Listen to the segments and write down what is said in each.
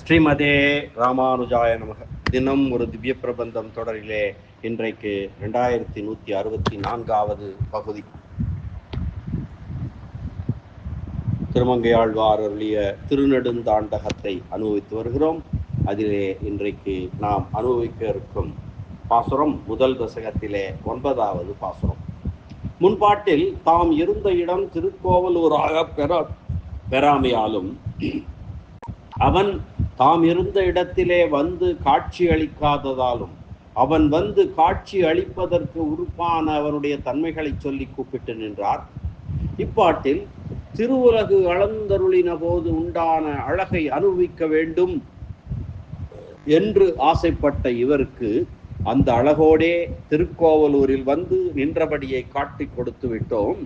ஸ்ரீமதே ராமானுஜாய நமக. தினம் ஒரு திவ்ய பிரபந்தம் தொடரிலே இன்றைக்கு ரெண்டாயிரத்தி நூற்றி அறுபத்தி நான்காவது பகுதி. திருமங்கையாழ்வார் அருளிய திருநெடுந்தாண்டகத்தை அனுபவித்து வருகிறோம். அதிலே இன்றைக்கு நாம் அனுபவிக்க இருக்கும் பாசுரம் முதல் தசகத்திலே ஒன்பதாவது பாசுரம். முன்பாட்டில் தாம் இருந்த இடம் திருக்கோவலூராக பெற பெறாமையாலும் அவன் தாம் இருந்த இடத்திலே வந்து காட்சி அளிக்காததாலும் அவன் வந்து காட்சி அளிப்பதற்கு உறுப்பான அவனுடைய தன்மைகளை சொல்லி கூப்பிட்டு நின்றார். இப்பாட்டில் திருவுலகு அளந்தருளின போது உண்டான அழகை அனுபவிக்க வேண்டும் என்று ஆசைப்பட்ட இவருக்கு அந்த அழகோடே திருக்கோவலூரில் வந்து நின்றபடியை காட்டி கொடுத்து விட்டோம்.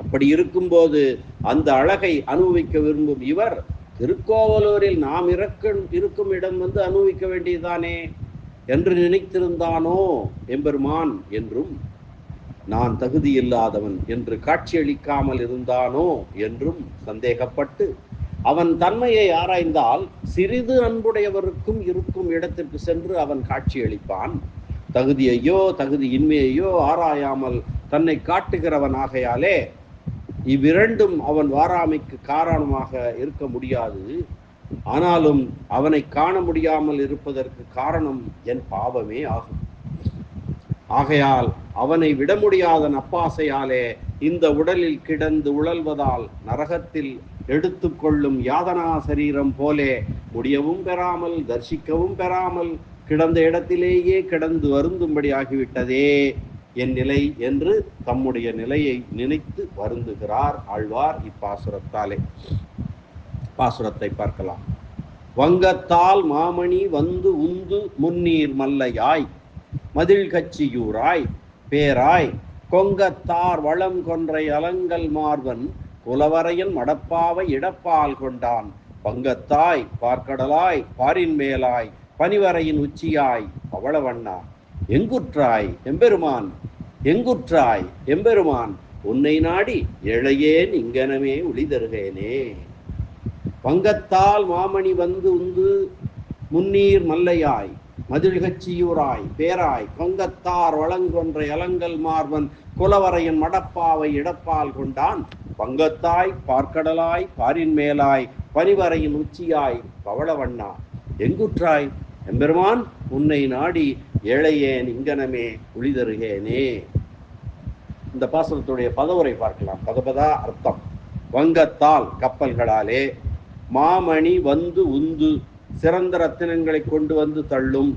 அப்படி இருக்கும்போது அந்த அழகை அனுபவிக்க விரும்பும் இவர் திருக்கோவலூரில் நாம் இறக்கும் இருக்கும் இடம் வந்து அனுபவிக்க வேண்டியதானே என்று நினைத்திருந்தானோ எம்பெருமான்? என்றும் நான் தகுதி இல்லாதவன் என்று காட்சியளிக்காமல் இருந்தானோ? என்றும் சந்தேகப்பட்டு அவன் தன்மையை ஆராய்ந்தால் சிறிது அன்புடையவருக்கும் இருக்கும் இடத்திற்கு சென்று அவன் காட்சியளிப்பான். தகுதியையோ தகுதி இன்மையையோ ஆராயாமல் தன்னை காட்டுகிறவன் ஆகையாலே இவ்விரண்டும் அவன் வாராமைக்கு காரணமாக இருக்க முடியாது. ஆனாலும் அவனை காண முடியாமல் இருப்பதற்கு காரணம் என் பாவமே ஆகும். ஆகையால் அவனை விட முடியாத நப்பாசையாலே இந்த உடலில் கிடந்து உழல்வதால் நரகத்தில் எடுத்துக்கொள்ளும் யாதனா சரீரம் போலே முடியவும் பெறாமல் தரிசிக்கவும் பெறாமல் கிடந்த இடத்திலேயே கிடந்து வருந்தும்படி ஆகிவிட்டதே என் நிலை என்று தம்முடைய நிலையை நினைத்து வருந்துகிறார் ஆழ்வார் இப்பாசுரத்தாலே. பாசுரத்தை பார்க்கலாம். வங்கத்தால் மாமணி வந்து உந்து முன்னீர் மல்லையாய் மதில் கச்சியூராய் பேராய் கொங்கத்தார் வளம் கொன்றை அலங்கல் மார்வன் குலவரையன் மடப்பாவை இடப்பால் கொண்டான். பங்கத்தாய் பார்க்கடலாய் பாரின் மேலாய் பனிவரையின் உச்சியாய் பவளவண்ணா. எங்குற்றாய் எம்பெருமான்? எங்குற்றாய் எம்பெருமான்? உன்னை நாடி எழையேன் இங்கனமே ஒளிதருகேனே. பங்கத்தால் மாமணி வந்து உந்து முன்னீர் மல்லையாய் மதிழ்கச்சியூராய் பேராய் கொங்கத்தார் வளங்கொன்றை அலங்கல் மார்வன் குலவரையின் மடப்பாவை இடப்பால் கொண்டான் பங்கத்தாய் பார்க்கடலாய் பாரின் மேலாய் பனிவரையின் உச்சியாய் பவளவண்ணா. எங்குற்றாய்? எம்பெருமான் உன்னை நாடி ஏழையேன் இங்கனமே ஒளிதருகேனே இந்த பாசனத்துடைய பதவுரை பார்க்கலாம். பதபதா அர்த்தம். வங்கத்தால் கப்பல்களாலே மாமணி வந்து உந்து சிறந்த ரத்தினங்களை கொண்டு வந்து தள்ளும்.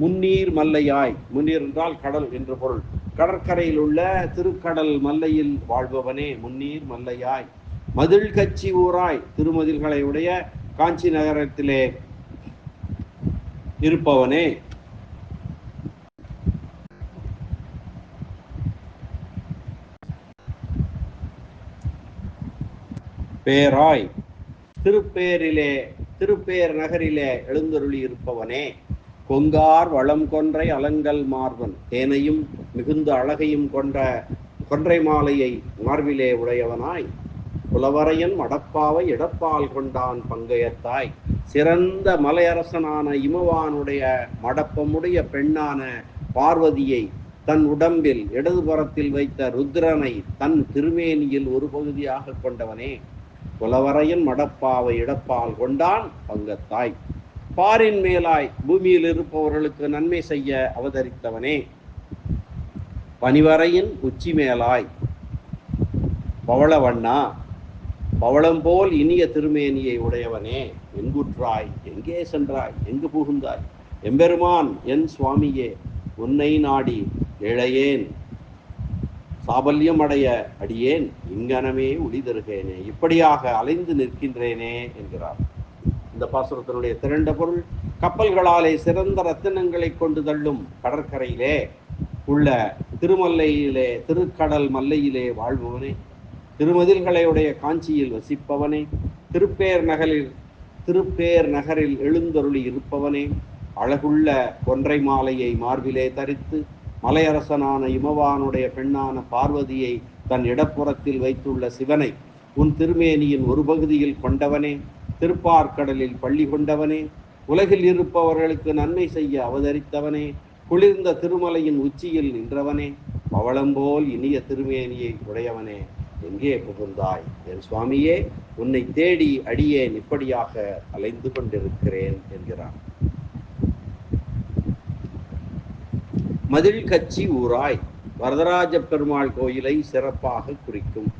முன்னீர் மல்லையாய் முன்னீர் என்றால் கடல் என்று பொருள். கடற்கரையில் உள்ள திருக்கடல் மல்லையில் வாழ்பவனே முன்னீர் மல்லையாய். மதில் கட்சி ஊராய் திருமதில்களை உடைய காஞ்சி நகரத்திலே இருப்பவனே. பேராய் திருப்பேரிலே திருப்பேர் நகரிலே எழுந்தருளி இருப்பவனே. கொங்கார் வளம் கொன்றை அலங்கல் மார்பன். தேனையும் மிகுந்த அழகையும் கொண்ட கொன்றை மாலையை மார்பிலே உடையவனாய். புலவரையன் மடப்பாவை இடப்பால் கொண்டான் பங்கையத்தாய் சிறந்த மலையரசனான இமவானுடைய மடப்பமுடைய பெண்ணான பார்வதியை தன் உடம்பில் இடதுபுறத்தில் வைத்த ருத்ரனை தன் திருமேனியில் ஒரு பகுதியாக கொண்டவனே. புலவரையன் மடப்பாவை இடப்பால் கொண்டான் பங்கத்தாய். பாரின் மேலாய் பூமியில் இருப்பவர்களுக்கு நன்மை செய்ய அவதரித்தவனே. பனிவரையின் உச்சி மேலாய். பவளவண்ணா பவளம் போல் இனிய திருமேனியை உடையவனே எங்குற்றாய்? எங்கே சென்றாய்? எங்கு புகுந்தாய்? எம்பெருமான் என் சுவாமியே உன்னை நாடி இழையேன். சாபல்யம் அடைய அடியேன். இங்கனமே ஒளிதருகேனே இப்படியாக அலைந்து நிற்கின்றேனே என்கிறார். இந்த பாசுரத்தினுடைய திரண்ட பொருள் கப்பல்களாலே சிறந்த ரத்தினங்களை கொண்டு தள்ளும் கடற்கரையிலே உள்ள திருமல்லையிலே திருக்கடல் மல்லையிலே வாழ்பவனே. திருமதில்களையுடைய காஞ்சியில் வசிப்பவனே திருப்பேர் நகரில் திருப்பேர் நகரில் எழுந்தருளி இருப்பவனே அழகுள்ள கொன்றை மாலையை மார்பிலே தரித்து மலையரசனான இமவானுடைய பெண்ணான பார்வதியை தன் இடப்புறத்தில் வைத்துள்ள சிவனை உன் திருமேனியின் ஒரு பகுதியில் கொண்டவனே திருப்பார்கடலில் பள்ளி கொண்டவனே உலகில் இருப்பவர்களுக்கு நன்மை செய்ய அவதரித்தவனே குளிர்ந்த திருமலையின் உச்சியில் நின்றவனே பவளம்போல் இனிய திருமேனியை உடையவனே. எங்கே புகுந்தாய்? என் சுவாமியே உன்னை தேடி அடியேன் இப்படியாக அலைந்து கொண்டிருக்கிறேன் என்கிறான். மதில் கச்சி ஊராய் வரதராஜ பெருமாள் கோயிலை சிறப்பாக குறிக்கும்.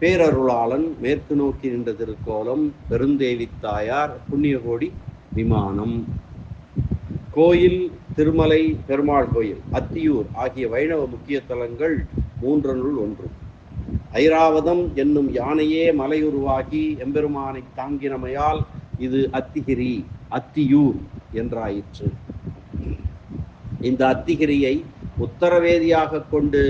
பேரருளாளன் மேற்கு நோக்கி நின்ற திருக்கோலம் பெருந்தேவி தாயார் புண்ணியகோடி விமானம். கோயில் திருமலை பெருமாள் கோயில் அத்தியூர் ஆகிய வைணவ முக்கிய தலங்கள் மூன்றனுள் ஒன்று. ஐராவதம் என்னும் யானையே மலையுருவாகி எம்பெருமானை தாங்கினமையால் இது அத்திகிரி அத்தியூர் என்றாயிற்று. இந்த அத்திகிரியை உத்தரவேதியாக கொண்டு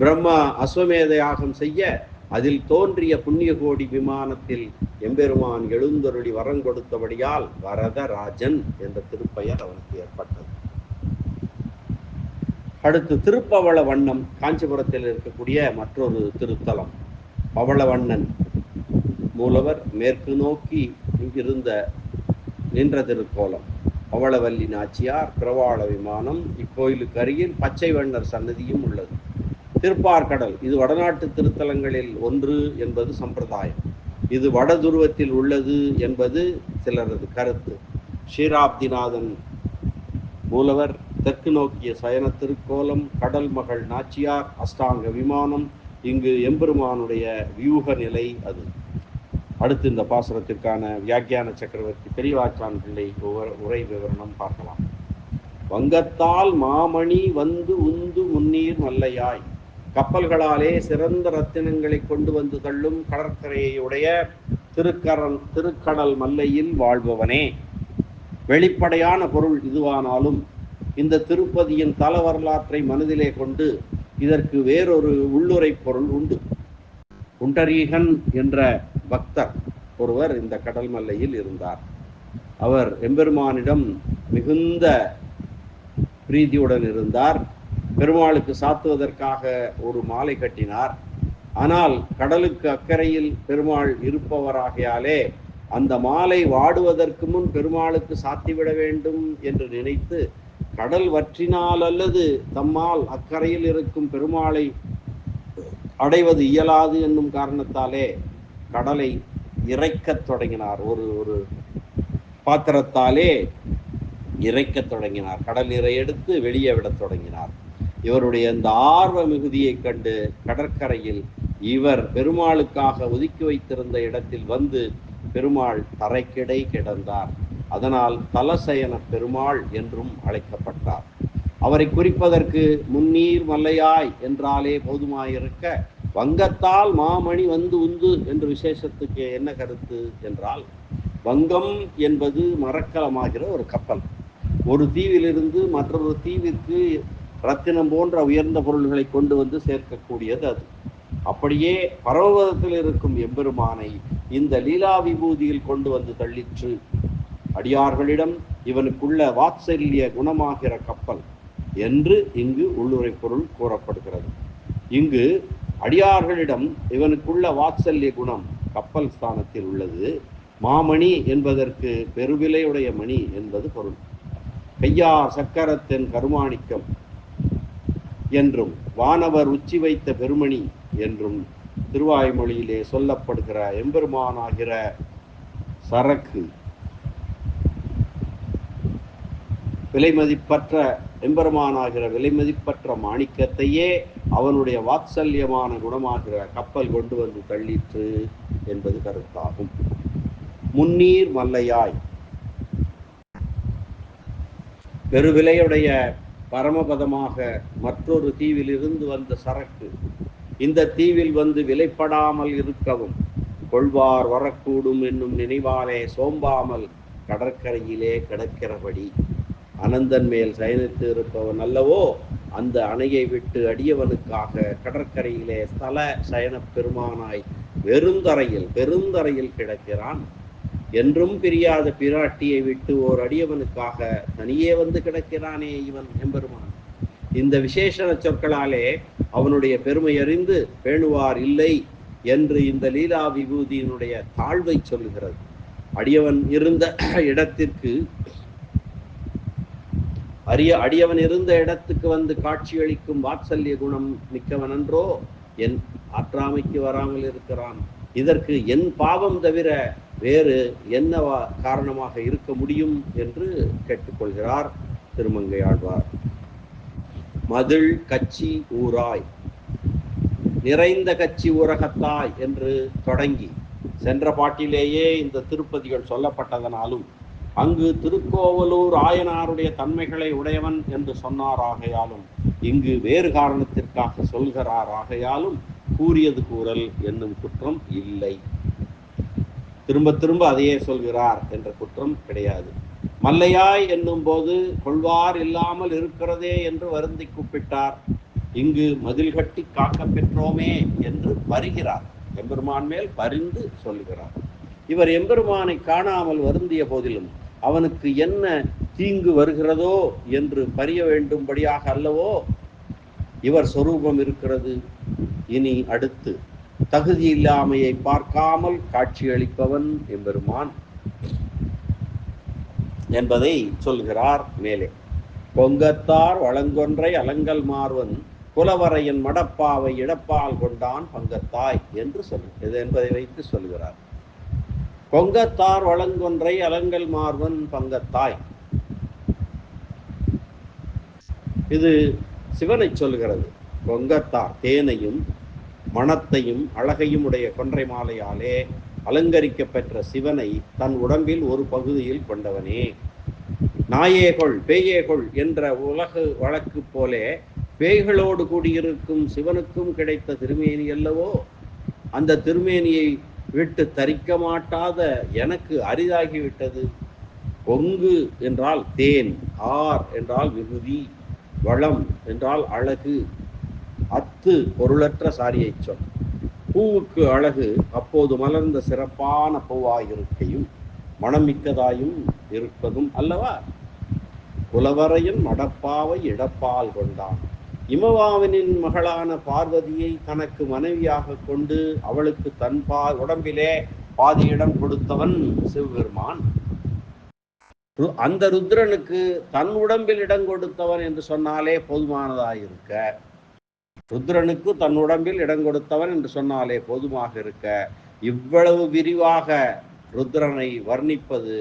பிரம்மா அஸ்வமேத யாகம் செய்ய அதில் தோன்றிய புண்ணியகோடி விமானத்தில் எம்பெருமான் எழுந்தருளி வரம் கொடுத்தபடியால் வரதராஜன் என்ற திருப்பெயர் அவனுக்கு ஏற்பட்டது. அடுத்து திருப்பவள வண்ணம் காஞ்சிபுரத்தில் இருக்கக்கூடிய மற்றொரு திருத்தலம். பவளவண்ணன் மூலவர் மேற்கு நோக்கி இங்கிருந்த நின்ற திருக்கோலம். பவளவல்லி நாச்சியார் பிரவாள விமானம் இக்கோயிலுக்கு அருகில் பச்சை வண்ணர் சன்னதியும் உள்ளது. திருப்பார்கடல் இது வடநாட்டு திருத்தலங்களில் ஒன்று என்பது சம்பிரதாயம். இது வட துருவத்தில் உள்ளது என்பது சிலரது கருத்து. ஷீராப்திநாதன் மூலவர் தெற்கு நோக்கிய சயன திருக்கோலம் கடல் மகள் நாச்சியார் அஷ்டாங்க விமானம் இங்கு எம்பெருமானுடைய வியூக நிலை அது. அடுத்து இந்த பாசுரத்திற்கான வியாக்கியான சக்கரவர்த்தி பெரியவாச்சான் பிள்ளை உரை விவரணம் பார்க்கலாம். வங்கத்தால் மாமணி வந்து உந்து முன்னீர் மல்லையாய். கப்பல்களாலே சிறந்த ரத்தினங்களை கொண்டு வந்து தள்ளும் கடற்கரையுடைய திருக்கரன் திருக்கடல் மல்லையில் வாழ்பவனே. வெளிப்படையான பொருள் இதுவானாலும் இந்த திருப்பதியின் தல வரலாற்றை மனதிலே கொண்டு இதற்கு வேறொரு உள்ளுரை பொருள் உண்டு. குண்டரீகன் என்ற பக்தர் ஒருவர் இந்த கடல் மல்லையில் இருந்தார். அவர் எம்பெருமானிடம் மிகுந்த பிரீதியுடன் இருந்தார். பெருமாளுக்கு சாத்துவதற்காக ஒரு மாலை கட்டினார். ஆனால் கடலுக்கு அக்கறையில் பெருமாள் இருப்பவராகையாலே அந்த மாலை வாடுவதற்கு முன் பெருமாளுக்கு சாத்திவிட வேண்டும் என்று நினைத்து கடல் வற்றினால் அல்லது தம்மால் அக்கறையில் இருக்கும் பெருமாளை அடைவது இயலாது என்னும் காரணத்தாலே கடலை இறைக்கத் தொடங்கினார். ஒரு ஒரு பாத்திரத்தாலே இறைக்கத் தொடங்கினார். கடல் இறை எடுத்து வெளியே விடத் தொடங்கினார். இவருடைய இந்த ஆர்வ மிகுதியைக் கண்டு கடற்கரையில் இவர் பெருமாளுக்காக ஒதுக்கி வைத்திருந்த இடத்தில் வந்து பெருமாள் தரைக்கிடை கிடந்தார். அதனால் தலசயன பெருமாள் என்றும் அழைக்கப்பட்டார். அவரை குறிப்பதற்கு முன்னீர் மல்லையாய் என்றாலே போதுமாயிருக்க வங்கத்தால் மாமணி வந்து உந்து என்று விசேஷத்துக்கு என்ன கருத்து என்றால் வங்கம் என்பது மரக்கலமாகிற ஒரு கப்பல். ஒரு தீவிலிருந்து மற்றொரு தீவிற்கு ரத்தினம் போன்ற உயர்ந்த பொருள்களை கொண்டு வந்து சேர்க்கக்கூடியது அது. அப்படியே பரவதத்தில் இருக்கும் எம்பெருமானை இந்த லீலா விபூதியில் கொண்டு வந்து தள்ளிற்று. அடியார்களிடம் இவனுக்குள்ள வாத்சல்ய குணமாகிற கப்பல் என்று இங்கு உள்ளுரை பொருள் கூறப்படுகிறது. இங்கு அடியார்களிடம் இவனுக்குள்ள வாத்சல்ய குணம் கப்பல் ஸ்தானத்தில் உள்ளது. மாமணி என்பதற்கு பெருவிலையுடைய மணி என்பது பொருள். கையார் சக்கரத்தின் கருமாணிக்கம் என்றும் வானவர் உச்சி வைத்த பெருமணி என்றும் திருவாய்மொழியிலே சொல்லப்படுகிற எம்பெருமானாகிற சரக்கு. விலைமதிப்பற்ற எம்பெருமானாகிற விலைமதிப்பற்ற மாணிக்கத்தையே அவனுடைய வாத்சல்யமான குணமாகிற கப்பல் கொண்டு வந்து தள்ளிற்று என்பது கருத்தாகும். முன்னீர் மல்லையாய். பெருவிலையுடைய பரமபதமாக மற்றொரு தீவிலிருந்து வந்த சரக்கு. இந்த தீவில் வந்து விலைப்படாமல் இருக்கவும் கொள்வார் வரக்கூடும் என்னும் நினைவாலே சோம்பாமல் கடற்கரையிலே கிடக்கிறபடி. அனந்தன் மேல் சயனித்து இருப்பவன் அல்லவோ அந்த அணையை விட்டு அடியவனுக்காக கடற்கரையிலே ஸ்தல சயனப் பெருமானாய் வெறுந்தரையில் பெருந்தரையில் கிடக்கிறான். என்றும் பிரியாத பிராட்டியை விட்டு ஓர் அடியவனுக்காக தனியே வந்து கிடக்கிறானே இவன் எம்பெருமான். இந்த விசேஷண சொற்களாலே அவனுடைய பெருமை அறிந்து பேணுவார் இல்லை என்று இந்த லீலா விபூதியினுடைய தாழ்வை சொல்லுகிறது. அடியவன் இருந்த இடத்திற்கு அரிய அடியவன் இருந்த இடத்துக்கு வந்து காட்சியளிக்கும் வாத்சல்ய குணம் மிக்கவன் என்றோ என் ஆற்றாமைக்கு வராமல் இருக்கிறான். இதற்கு என் பாவம் தவிர வேறு என்ன காரணமாக இருக்க முடியும் என்று கேட்டுக்கொள்கிறார் திருமங்கை ஆழ்வார் மதில் கச்சி ஊராய். நிறைந்த கட்சி ஊரகத்தாய் என்று தொடங்கி சென்ற பாட்டிலேயே இந்த திருப்பதிகள் சொல்லப்பட்டதனாலும் அங்கு திருக்கோவலூர் ஆயனாருடைய தன்மைகளை உடையவன் என்று சொன்னார் ஆகையாலும் இங்கு வேறு காரணத்திற்காக சொல்கிறார் ஆகையாலும் கூறியது கூறல் என்னும் குற்றம் இல்லை. திரும்ப திரும்ப அதையே சொல்கிறார் என்ற குற்றம் கிடையாது. மல்லையாய் என்னும் போது கொள்வார் இல்லாமல் இருக்கிறதே என்று வருந்தி கூப்பிட்டார். இங்கு மதில் கட்டி காக்க பெற்றோமே என்று வருகிறார். எம்பெருமான் மேல் பரிந்து சொல்கிறார். இவர் எம்பெருமானை காணாமல் வருந்திய போதிலும் அவனுக்கு என்ன தீங்கு வருகிறதோ என்று பறிய வேண்டும்படியாக அல்லவோ இவர் சொரூபம் இருக்கிறது. இனி அடுத்து தகுதி இல்லாமையை பார்க்காமல் காட்சியளிப்பவன் எம்பெருமான். என்பதை சொல்கிறார் மேலே. பொங்கத்தார் வழங்கொன்றை அலங்கல் மார்வன் குலவரையின் மடப்பாவை இடப்பால் கொண்டான் பங்கத்தாய் என்று சொல் இது என்பதை வைத்து சொல்கிறார். பொங்கத்தார் வழங்கொன்றை அலங்கல் மார்வன் பங்கத்தாய். இது சிவனை சொல்கிறது. கொங்கத்தார் தேனையும் மணத்தையும் அழகையும் உடைய கொன்றை மாலையாலே அலங்கரிக்க பெற்ற சிவனை தன் உடம்பில் ஒரு பகுதியில் கொண்டவனே. நாயேகொள் பேயேகொள் என்ற உலகு வழக்கு போலே பேய்களோடு கூடியிருக்கும் சிவனுக்கும் கிடைத்த திருமேனி அல்லவோ? அந்த திருமேனியை விட்டு தரிக்க மாட்டாத எனக்கு அரிதாகிவிட்டது. பொங்கு என்றால் தேன் ஆர் என்றால் விகுதி வளம் என்றால் அழகு. அத்து பொருளற்ற சாரியை சொல். பூவுக்கு அழகு அப்போது மலர்ந்த சிறப்பான பூவாயிருக்கையும் மனமிக்கதாயும் இருப்பதும் அல்லவா? குலவரையின் மடப்பாவை இடப்பால் கொண்டான். இமவாவனின் மகளான பார்வதியை தனக்கு மனைவியாக கொண்டு அவளுக்கு தன் பா உடம்பிலே பாதி இடம் கொடுத்தவன் சிவபெருமான். ரு- அந்த ருத்ரனுக்கு தன் உடம்பில் இடம் கொடுத்தவன் என்று சொன்னாலே போதுமானதாயிருக்க. ருத்ரனுக்கு தன் உடம்பில் இடம் கொடுத்தவன் என்று சொன்னாலே போதுமாக இருக்க. இவ்வளவு விரிவாக ருத்ரனை வர்ணிப்பது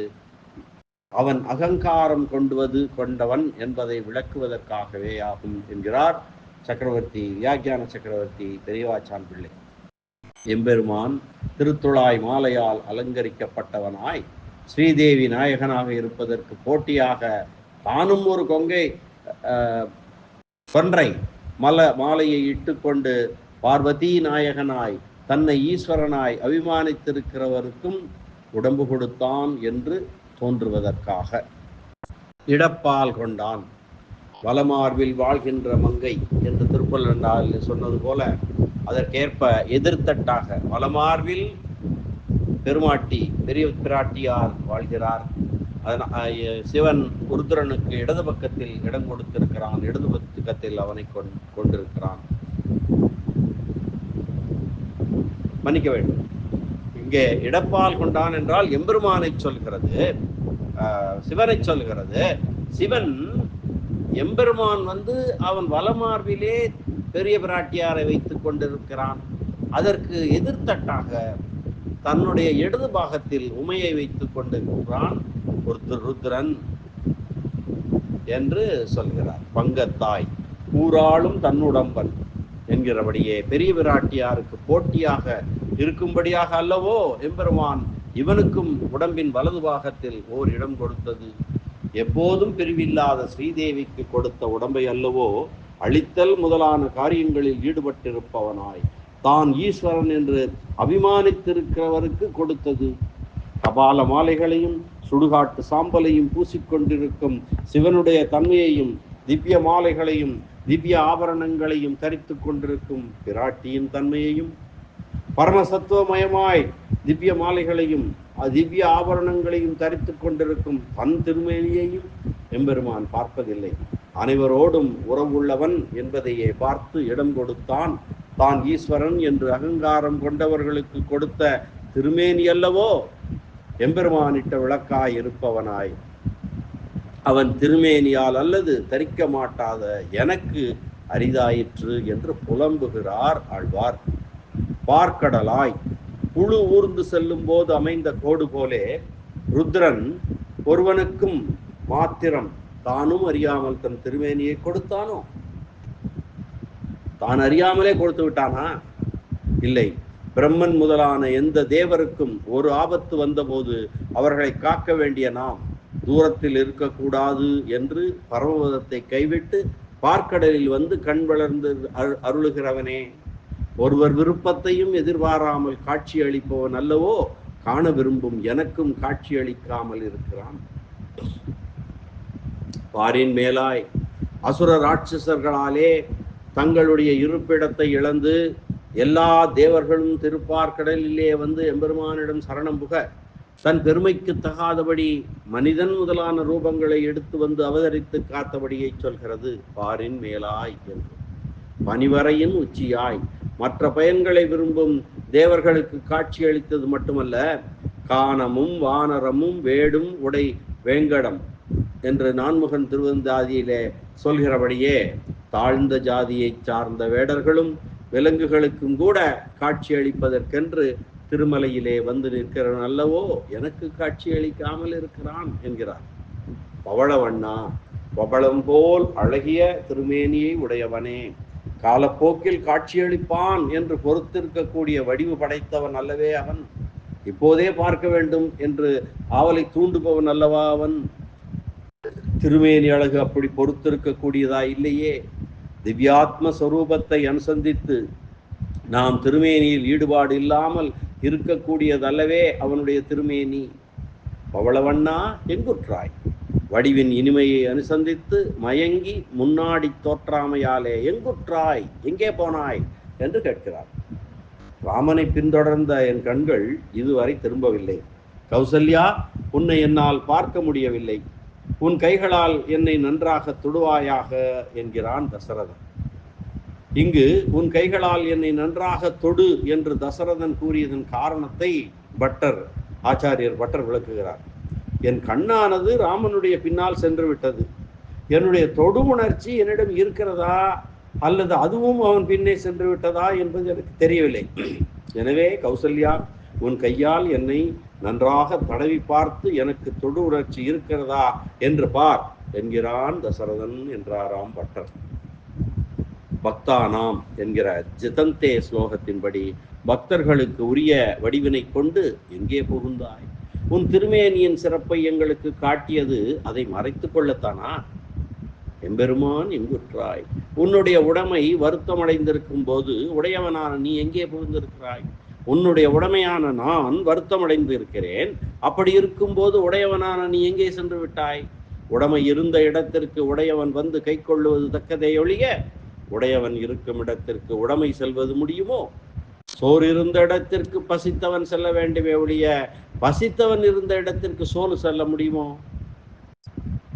அவன் அகங்காரம் கொண்டுவது கொண்டவன் என்பதை விளக்குவதற்காகவே ஆகும் என்கிறார் சக்கரவர்த்தி வியாக்கியான சக்கரவர்த்தி பெரியவாச்சான் பிள்ளை எம்பெருமான் திருத்துழாய் மாலையால் அலங்கரிக்கப்பட்டவனாய் ஸ்ரீதேவி நாயகனாக இருப்பதற்கு போட்டியாக தானும் ஒரு கொங்கை கொன்றை மல மாலையை இட்டுக்கொண்டு பார்வதி நாயகனாய் தன்னை ஈஸ்வரனாய் அபிமானித்திருக்கிறவருக்கும் உடம்பு கொடுத்தான் என்று தோன்றுவதற்காக. இடப்பால் கொண்டான். வலமார்பில் வாழ்கின்ற மங்கை என்று திருப்பல்லால் சொன்னது போல அதற்கேற்ப எதிர்த்தட்டாக வலமார்பில் பெருமாட்டி பெரிய பிராட்டியார் வாழ்கிறார். சிவன் குருதரனுக்கு இடது பக்கத்தில் இடம் கொடுத்திருக்கிறான். இடது பக்கத்தில் அவனை கொண்- கொண்டிருக்கிறான். மன்னிக்க வேண்டும். இங்கே இடப்பால் கொண்டான் என்றால் எம்பெருமானை சொல்கிறது. ஆஹ், சிவனை சொல்கிறது. சிவன் எம்பெருமான் வந்து அவன் வலமார்பிலே பெரிய பிராட்டியாரை வைத்துக் கொண்டிருக்கிறான். அதற்கு எதிர்த்தட்டாக தன்னுடைய இடது பாகத்தில் உமையை வைத்துக் கொண்டிருக்கிறான். ருத்ரன் என்று சொல்கிறார். பங்கத்தாய் கூறாளும் தன்னுடம்பன் என்கிறபடியே பெரிய விராட்டியாருக்கு போட்டியாக இருக்கும்படியாக அல்லவோ எம்பெருமான் இவனுக்கும் உடம்பின் வலது பாகத்தில் ஓர் இடம் கொடுத்தது. எப்போதும் பிரிவில்லாத ஸ்ரீதேவிக்கு கொடுத்த உடம்பை அல்லவோ அழித்தல் முதலான காரியங்களில் ஈடுபட்டிருப்பவனாய் தான் ஈஸ்வரன் என்று அபிமானித்திருக்கிறவருக்கு கொடுத்தது. கபால மாலைகளையும் சுடுகாட்டு சாம்பலையும் பூசிக்கொண்டிருக்கும் சிவனுடைய தன்மையையும் திவ்ய மாலைகளையும் திவ்ய ஆபரணங்களையும் தரித்து கொண்டிருக்கும் பிராட்டியின் தன்மையையும் பரமசத்துவமயமாய் திவ்ய மாலைகளையும் அ- திவ்ய ஆபரணங்களையும் தரித்து கொண்டிருக்கும் தன் திருமேனியையும் எம்பெருமான் பார்ப்பதில்லை. அனைவரோடும் உறவுள்ளவன் என்பதையே பார்த்து இடம் கொடுத்தான். தான் ஈஸ்வரன் என்று அகங்காரம் கொண்டவர்களுக்கு கொடுத்த திருமேனி அல்லவோ? எம்பெருமானிட்ட விளக்காய் இருப்பவனாய். அவன் திருமேனியால் அல்லது தரிக்க மாட்டாத எனக்கு அரிதாயிற்று என்று புலம்புகிறார் ஆழ்வார். பார்க்கடலாய் புழு ஊர்ந்து செல்லும் போது அமைந்த கோடு போலே ருத்ரன் ஒருவனுக்கும் மாத்திரம் தானும் அறியாமல் தன் திருமேனியை கொடுத்தானோ? தான் அறியாமலே கொடுத்து விட்டானா? இல்லை. பிரம்மன் முதலான எந்த தேவருக்கும் ஒரு ஆபத்து வந்தபோது அவர்களை காக்க வேண்டிய நாம் தூரத்தில் இருக்கக்கூடாது என்று பரமபதத்தை கைவிட்டு பார்க்கடலில் வந்து கண் வளர்ந்து அருளுகிறவனே. ஒருவர் விருப்பத்தையும் எதிர்பாராமல் காட்சி அளிப்பவன் அல்லவோ காண விரும்பும் எனக்கும் காட்சி அளிக்காமல் இருக்கிறான். பாரின் மேலாய் அசுர ராட்சசர்களாலே தங்களுடைய இருப்பிடத்தை இழந்து எல்லா தேவர்களும் திருப்பார்கடலிலே வந்து எம்பெருமானிடம் சரணம் புக தன் பெருமைக்கு தகாதபடி மனிதன் முதலான ரூபங்களை எடுத்து வந்து அவதரித்து காத்தபடியை சொல்கிறது. பாரின் மேலாய் என்று. பனிவரையின் உச்சியாய். மற்ற பயன்களை விரும்பும் தேவர்களுக்கு காட்சி அளித்தது மட்டுமல்ல காணமும் வானரமும் வேடும் உடை வேங்கடம் என்று நான்முகன் திருவந்தாதியிலே சொல்கிறபடியே தாழ்ந்த ஜாதியைச் சார்ந்த வேடர்களும் விலங்குகளுக்கும் கூட காட்சி அளிப்பதற்கென்று திருமலையிலே வந்து நிற்கிறான் அல்லவோ எனக்கு காட்சி அளிக்காமல் இருக்கிறான் என்கிறார். பவளவண்ணா பவளம் போல் அழகிய திருமேனியை உடையவனே காலப்போக்கில் காட்சியளிப்பான் என்று பொறுத்திருக்கக்கூடிய வடிவு படைத்தவன் அல்லவே அவன். இப்போதே பார்க்க வேண்டும் என்று ஆவலை தூண்டுபவன் அல்லவா அவன்? திருமேனி அழகு அப்படி பொறுத்திருக்கக்கூடியதா இல்லையே? திவ்யாத்ம ஸ்வரூபத்தை அனுசந்தித்து நாம் திருமேனியில் ஈடுபாடு இல்லாமல் இருக்கக்கூடியதல்லவே அவனுடைய திருமேனி. பவளவண்ணா எங்குற்றாய் வடிவின் இனிமையை அனுசந்தித்து மயங்கி முன்னாடி தோற்றாமையாலே எங்குற்றாய்? எங்கே போனாய்? என்று கேட்கிறார். ராமனை பின்தொடர்ந்த என் கண்கள் இதுவரை திரும்பவில்லை. கௌசல்யா உன்னை என்னால் பார்க்க முடியவில்லை. உன் கைகளால் என்னை நன்றாக தொடுவாயாக என்கிறான் தசரதன். இங்கு உன் கைகளால் என்னை நன்றாக தொடு என்று தசரதன் கூறியதன் காரணத்தை பட்டர் ஆச்சாரியர் பட்டர் விளக்குகிறார். என் கண்ணானது ராமனுடைய பின்னால் சென்று விட்டது. என்னுடைய தொடு உணர்ச்சி என்னிடம் இருக்கிறதா அல்லது அதுவும் அவன் பின்னே சென்று விட்டதா என்பது எனக்கு தெரியவில்லை. எனவே கௌசல்யா உன் கையால் என்னை நன்றாக தடவி பார்த்து எனக்கு தொடு உணர்ச்சி இருக்கிறதா என்று பார் என்கிறான் தசரதன் என்றாராம் பட்டர். பக்தானாம் என்கிற ஜிதந்தே ஸ்லோகத்தின்படி பக்தர்களுக்கு உரிய வடிவினை கொண்டு எங்கே புகுந்தாய்? உன் திருமேனியின் சிறப்பை எங்களுக்கு காட்டியது அதை மறைத்துக் கொள்ளத்தானா? எம்பெருமான் எங்குற்றாய் உன்னுடைய உடைமை வருத்தமடைந்திருக்கும் போது உடையவனான நீ எங்கே புகுந்திருக்கிறாய்? உன்னுடைய உடைமையான நான் வருத்தமடைந்து இருக்கிறேன் அப்படி இருக்கும்போது உடையவனான நீ எங்கே சென்று விட்டாய்? உடமை இருந்த இடத்திற்கு உடையவன் வந்து கை கொள்ளுவது தக்கதே ஒழிய உடையவன் இருக்கும் இடத்திற்கு உடமை செல்வது முடியுமோ? சோறு இருந்த இடத்திற்கு பசித்தவன் செல்ல வேண்டுமே ஒழிய பசித்தவன் இருந்த இடத்திற்கு சோறு செல்ல முடியுமோ?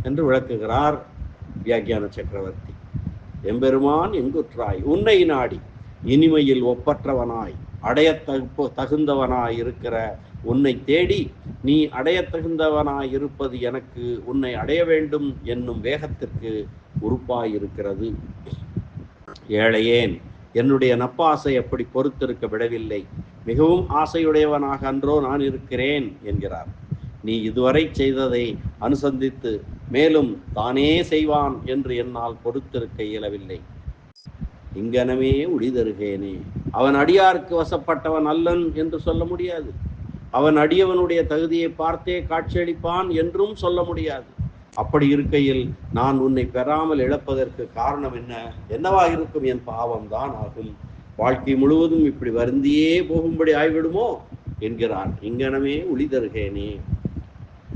என்று விளக்குகிறார் வியாக்கியான சக்கரவர்த்தி. எம்பெருமான் எங்குற்றாய்? உன்னை நாடி இனிமையில் ஒப்பற்றவனாய். அடைய தகு தகுந்தவனாய் இருக்கிற உன்னை தேடி நீ அடைய தகுந்தவனாய் இருப்பது எனக்கு உன்னை அடைய வேண்டும் என்னும் வேகத்திற்கு உறுப்பாய் இருக்கிறது ஏழையேன் என்னுடைய நப்பாசை அப்படி பொறுத்திருக்க விடவில்லை. மிகவும் ஆசையுடையவனாக அன்றோ நான் இருக்கிறேன் என்கிறார். நீ இதுவரை செய்ததை அனுசந்தித்து மேலும் தானே செய்வான் என்று என்னால் பொறுத்திருக்க இயலவில்லை. இங்கனமே உடிதருகேனே. அவன் அடியாருக்கு வசப்பட்டவன் அல்லன் என்று சொல்ல முடியாது. அவன் அடியவனுடைய தகுதியை பார்த்தே காட்சியளிப்பான் என்றும் சொல்ல முடியாது. அப்படி இருக்கையில் நான் உன்னை பெறாமல் இழப்பதற்கு காரணம் என்ன? என்னவா இருக்கும் என் பாவம் தான் ஆகும். வாழ்க்கை முழுவதும் இப்படி வருந்தியே போகும்படி ஆய்விடுமோ? என்கிறான். இங்கனமே உளி தருகேனே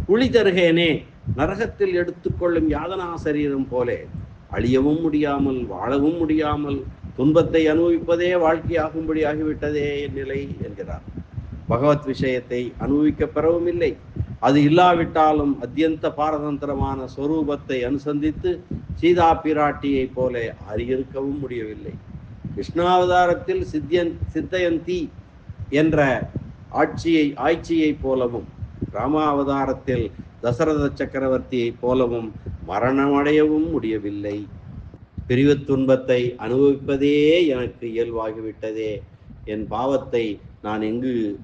உளி தருகேனே நரகத்தில் எடுத்துக்கொள்ளும் யாதனா சரீரம் போலே. அழியவும் முடியாமல் வாழவும் முடியாமல் துன்பத்தை அனுபவிப்பதே வாழ்க்கையாகும்படி ஆகிவிட்டதே என் நிலை என்கிறார். பகவத் விஷயத்தை அனுபவிக்க பெறவும் இல்லை. அது இல்லாவிட்டாலும் அத்தியந்த பாரதந்திரமான ஸ்வரூபத்தை அனுசந்தித்து சீதா பிராட்டியைப் போல அறியிருக்கவும் முடியவில்லை. கிருஷ்ணாவதாரத்தில் சித்தியன் சித்தயந்தி என்ற ஆட்சியை ஆட்சியைப் போலவும் ராமாவதாரத்தில் தசரத சக்கரவர்த்தியைப் போலவும் மரணமடையவும் முடியவில்லை. பிரிவு துன்பத்தை அனுபவிப்பதே எனக்கு இயல்பாகிவிட்டதே என் பாவத்தை நான் எங்கு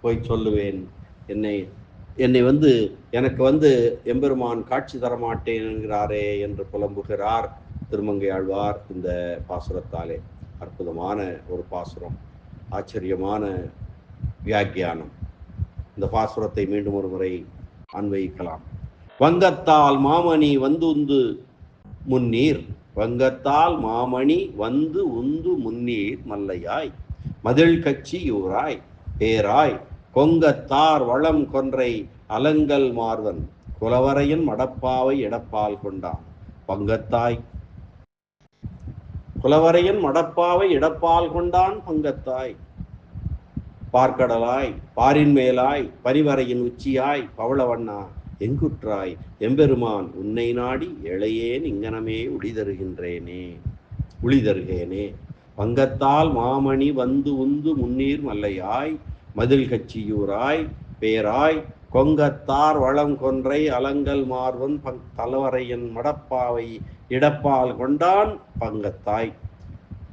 போய் சொல்லுவேன்? என்னை என்னை வந்து எனக்கு வந்து எம்பெருமான் காட்சி தரமாட்டேன் என்கிறாரே என்று புலம்புகிறார் திருமங்கை ஆழ்வார் இந்த பாசுரத்தாலே. அற்புதமான ஒரு பாசுரம். ஆச்சரியமான வியாக்கியானம். இந்த பாசுரத்தை மீண்டும் ஒரு முறை அன்வயிக்கலாம். வங்கத்தால் மாமணி வந்து உந்து முன்னீர். வங்கத்தால் மாமணி வந்து உந்து முன்னீர் மல்லையாய். மதில் கட்சி யூராய் பேராய் கொங்கத்தார் வளம் கொன்றை அலங்கல் மார்வன். குலவரையின் மடப்பாவை எடப்பால் கொண்டான். பங்கத்தாய். குலவரையன் மடப்பாவை இடப்பால் கொண்டான் பங்கத்தாய். பார்க்கடலாய் பாரின் மேலாய் பரிவரையின் உச்சியாய் பவளவண்ணா எங்குற்றாய்? எம்பெருமான் உன்னை நாடி எழையேன் இங்கனமே உளிதருகின்றேனே. உளிதருகேனே. பங்கத்தால் மாமணி வந்து உந்து முன்னீர் மல்லையாய் மதில் கச்சியூராய் பேராய் கொங்கத்தார் வளம் கொன்றை அலங்கல் மார்வன் பங் தலவரையன் மடப்பாவை இடப்பால் கொண்டான் பங்கத்தாய்.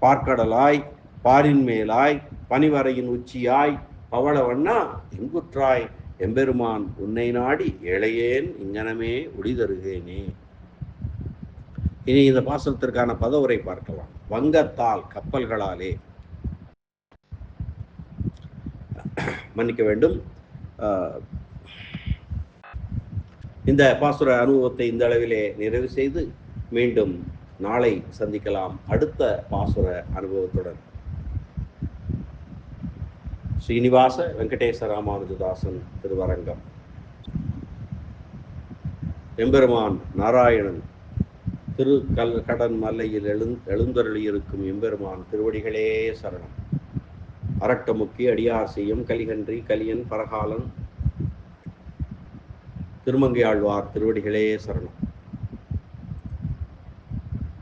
பார்க்கடலாய் பாரின் மேலாய் பனிவரையின் உச்சியாய் பவளவண்ணா எங்குற்றாய் எம்பெருமான் உன்னை நாடி ஏழையேன் இங்கனமே ஒளிதருகேனே. இனி இந்த பாசனத்திற்கான பதவுரை பார்க்கலாம். வங்கத்தால் கப்பல்களாலே. மன்னிக்க வேண்டும். ஆஹ், இந்த பாசுர அனுபவத்தை இந்த அளவிலே நிறைவு செய்து மீண்டும் நாளை சந்திக்கலாம். அடுத்த பாசுர அனுபவத்துடன். ஸ்ரீனிவாச வெங்கடேச ராமானுஜதாசன் திருவரங்கம் எம்பெருமான் நாராயணன் திரு கல் கடன் மல்லையில் எழுந் எழுந்தருளியிருக்கும் எம்பெருமான் திருவடிகளே சரணம் அரட்டமுக்கி அடியார் செய்யும் கலிகன்றி கலியன் பரகாலன் திருமங்கையாழ்வார் திருவடிகளே சரணம்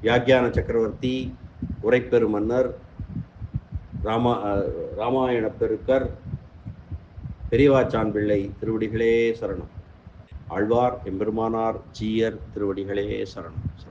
வியாக்கியான சக்கரவர்த்தி உரைப்பெரு மன்னர் ராமா ராமாயண பெருக்கர் பெரியவாச்சான் பிள்ளை திருவடிகளே சரணம். ஆழ்வார் எம்பெருமானார் ஜீயர் திருவடிகளே சரணம் சரணம்.